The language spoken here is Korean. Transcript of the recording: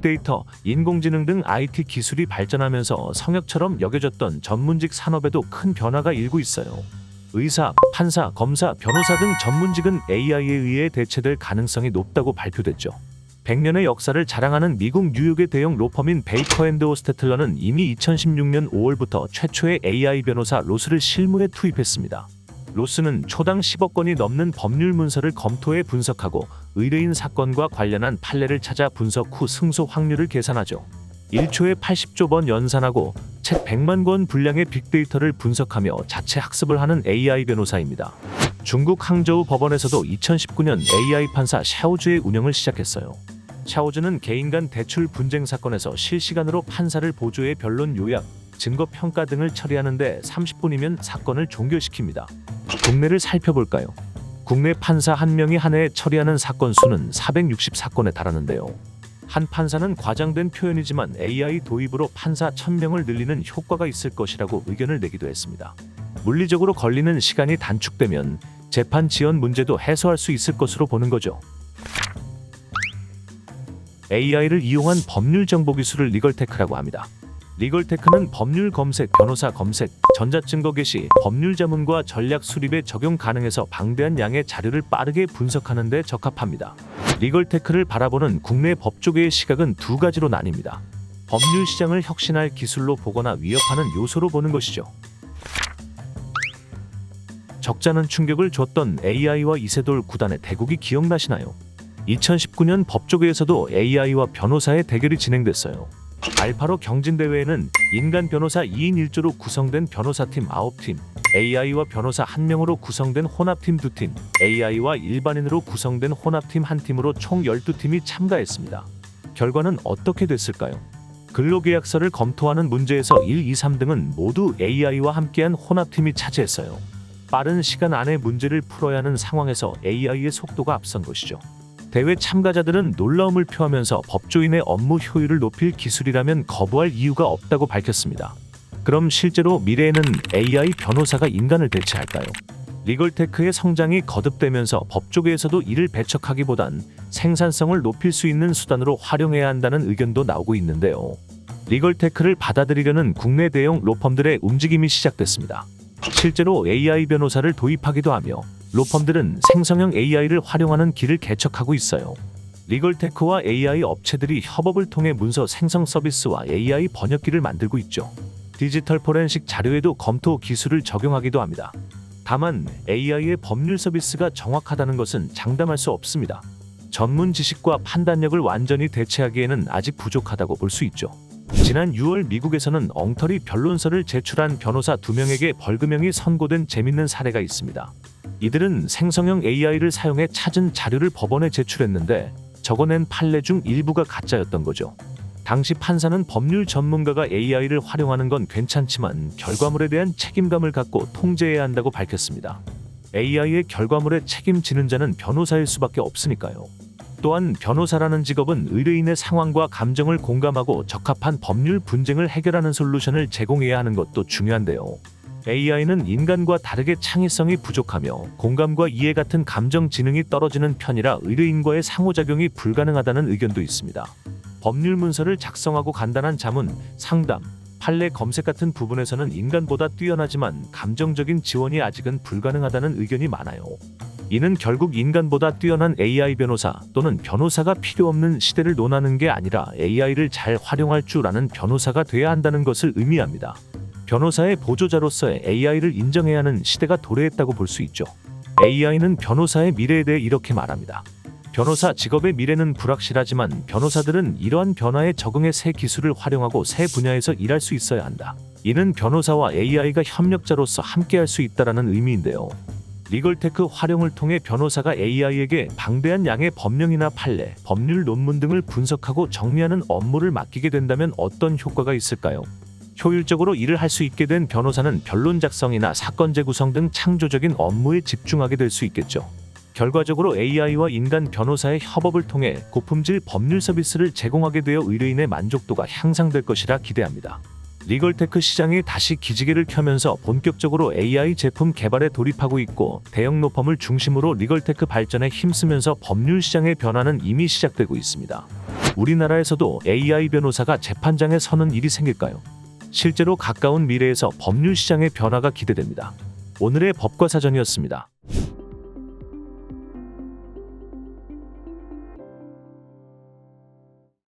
빅데이터, 인공지능 등 IT 기술이 발전하면서 성역처럼 여겨졌던 전문직 산업에도 큰 변화가 일고 있어요. 의사, 판사, 검사, 변호사 등 전문직은 AI에 의해 대체될 가능성이 높다고 발표됐죠. 100년의 역사를 자랑하는 미국 뉴욕의 대형 로펌인 베이커 앤드호스테틀러는 이미 2016년 5월부터 최초의 AI 변호사 로스를 실무에 투입했습니다. 로스는 초당 10억 건이 넘는 법률 문서를 검토해 분석하고 의뢰인 사건과 관련한 판례를 찾아 분석 후 승소 확률을 계산하죠. 1초에 80조 번 연산하고 책 100만 권 분량의 빅데이터를 분석하며 자체 학습을 하는 AI 변호사입니다. 중국 항저우 법원에서도 2019년 AI 판사 샤오즈의 운영을 시작했어요. 샤오즈는 개인 간 대출 분쟁 사건에서 실시간으로 판사를 보조해 변론 요약, 증거 평가 등을 처리하는데 30분이면 사건을 종결시킵니다. 국내를 살펴볼까요? 국내 판사 한 명이 한 해에 처리하는 사건 수는 460사건에 달하는데요. 한 판사는 과장된 표현이지만 AI 도입으로 판사 1000명을 늘리는 효과가 있을 것이라고 의견을 내기도 했습니다. 물리적으로 걸리는 시간이 단축되면 재판 지연 문제도 해소할 수 있을 것으로 보는 거죠. AI를 이용한 법률 정보 기술을 리걸테크라고 합니다. 리걸테크는 법률 검색, 변호사 검색, 전자증거 게시, 법률 자문과 전략 수립에 적용 가능해서 방대한 양의 자료를 빠르게 분석하는 데 적합합니다. 리걸테크를 바라보는 국내 법조계의 시각은 두 가지로 나뉩니다. 법률 시장을 혁신할 기술로 보거나 위협하는 요소로 보는 것이죠. 적잖은 충격을 줬던 AI와 이세돌 구단의 대국이 기억나시나요? 2019년 법조계에서도 AI와 변호사의 대결이 진행됐어요. 알파로 경진대회에는 인간 변호사 2인 1조로 구성된 변호사팀 9팀, AI와 변호사 1명으로 구성된 혼합팀 2팀, AI와 일반인으로 구성된 혼합팀 1팀으로 총 12팀이 참가했습니다. 결과는 어떻게 됐을까요? 근로계약서를 검토하는 문제에서 1, 2, 3등은 모두 AI와 함께한 혼합팀이 차지했어요. 빠른 시간 안에 문제를 풀어야 하는 상황에서 AI의 속도가 앞선 것이죠. 대회 참가자들은 놀라움을 표하면서 법조인의 업무 효율을 높일 기술이라면 거부할 이유가 없다고 밝혔습니다. 그럼 실제로 미래에는 AI 변호사가 인간을 대체할까요? 리걸테크의 성장이 거듭되면서 법조계에서도 이를 배척하기보단 생산성을 높일 수 있는 수단으로 활용해야 한다는 의견도 나오고 있는데요. 리걸테크를 받아들이려는 국내 대형 로펌들의 움직임이 시작됐습니다. 실제로 AI 변호사를 도입하기도 하며 로펌들은 생성형 AI를 활용하는 길을 개척하고 있어요. 리걸테크와 AI 업체들이 협업을 통해 문서 생성 서비스와 AI 번역기를 만들고 있죠. 디지털 포렌식 자료에도 검토 기술을 적용하기도 합니다. 다만 AI의 법률 서비스가 정확하다는 것은 장담할 수 없습니다. 전문 지식과 판단력을 완전히 대체하기에는 아직 부족하다고 볼 수 있죠. 지난 6월 미국에서는 엉터리 변론서를 제출한 변호사 2명에게 벌금형이 선고된 재밌는 사례가 있습니다. 이들은 생성형 AI를 사용해 찾은 자료를 법원에 제출했는데 적어낸 판례 중 일부가 가짜였던 거죠. 당시 판사는 법률 전문가가 AI를 활용하는 건 괜찮지만 결과물에 대한 책임감을 갖고 통제해야 한다고 밝혔습니다. AI의 결과물에 책임지는 자는 변호사일 수밖에 없으니까요. 또한 변호사라는 직업은 의뢰인의 상황과 감정을 공감하고 적합한 법률 분쟁을 해결하는 솔루션을 제공해야 하는 것도 중요한데요. AI는 인간과 다르게 창의성이 부족하며 공감과 이해 같은 감정 지능이 떨어지는 편이라 의뢰인과의 상호작용이 불가능하다는 의견도 있습니다. 법률 문서를 작성하고 간단한 자문, 상담, 판례 검색 같은 부분에서는 인간보다 뛰어나지만 감정적인 지원이 아직은 불가능하다는 의견이 많아요. 이는 결국 인간보다 뛰어난 AI 변호사 또는 변호사가 필요 없는 시대를 논하는 게 아니라 AI를 잘 활용할 줄 아는 변호사가 돼야 한다는 것을 의미합니다. 변호사의 보조자로서의 AI를 인정해야 하는 시대가 도래했다고 볼 수 있죠. AI는 변호사의 미래에 대해 이렇게 말합니다. 변호사 직업의 미래는 불확실하지만 변호사들은 이러한 변화에 적응해 새 기술을 활용하고 새 분야에서 일할 수 있어야 한다. 이는 변호사와 AI가 협력자로서 함께할 수 있다라는 의미인데요. 리걸테크 활용을 통해 변호사가 AI에게 방대한 양의 법령이나 판례, 법률 논문 등을 분석하고 정리하는 업무를 맡기게 된다면 어떤 효과가 있을까요? 효율적으로 일을 할 수 있게 된 변호사는 변론 작성이나 사건제 구성 등 창조적인 업무에 집중하게 될 수 있겠죠. 결과적으로 AI와 인간 변호사의 협업을 통해 고품질 법률 서비스를 제공하게 되어 의뢰인의 만족도가 향상될 것이라 기대합니다. 리걸테크 시장이 다시 기지개를 켜면서 본격적으로 AI 제품 개발에 돌입하고 있고 대형 로펌을 중심으로 리걸테크 발전에 힘쓰면서 법률 시장의 변화는 이미 시작되고 있습니다. 우리나라에서도 AI 변호사가 재판장에 서는 일이 생길까요? 실제로 가까운 미래에서 법률 시장의 변화가 기대됩니다. 오늘의 법과 사전이었습니다.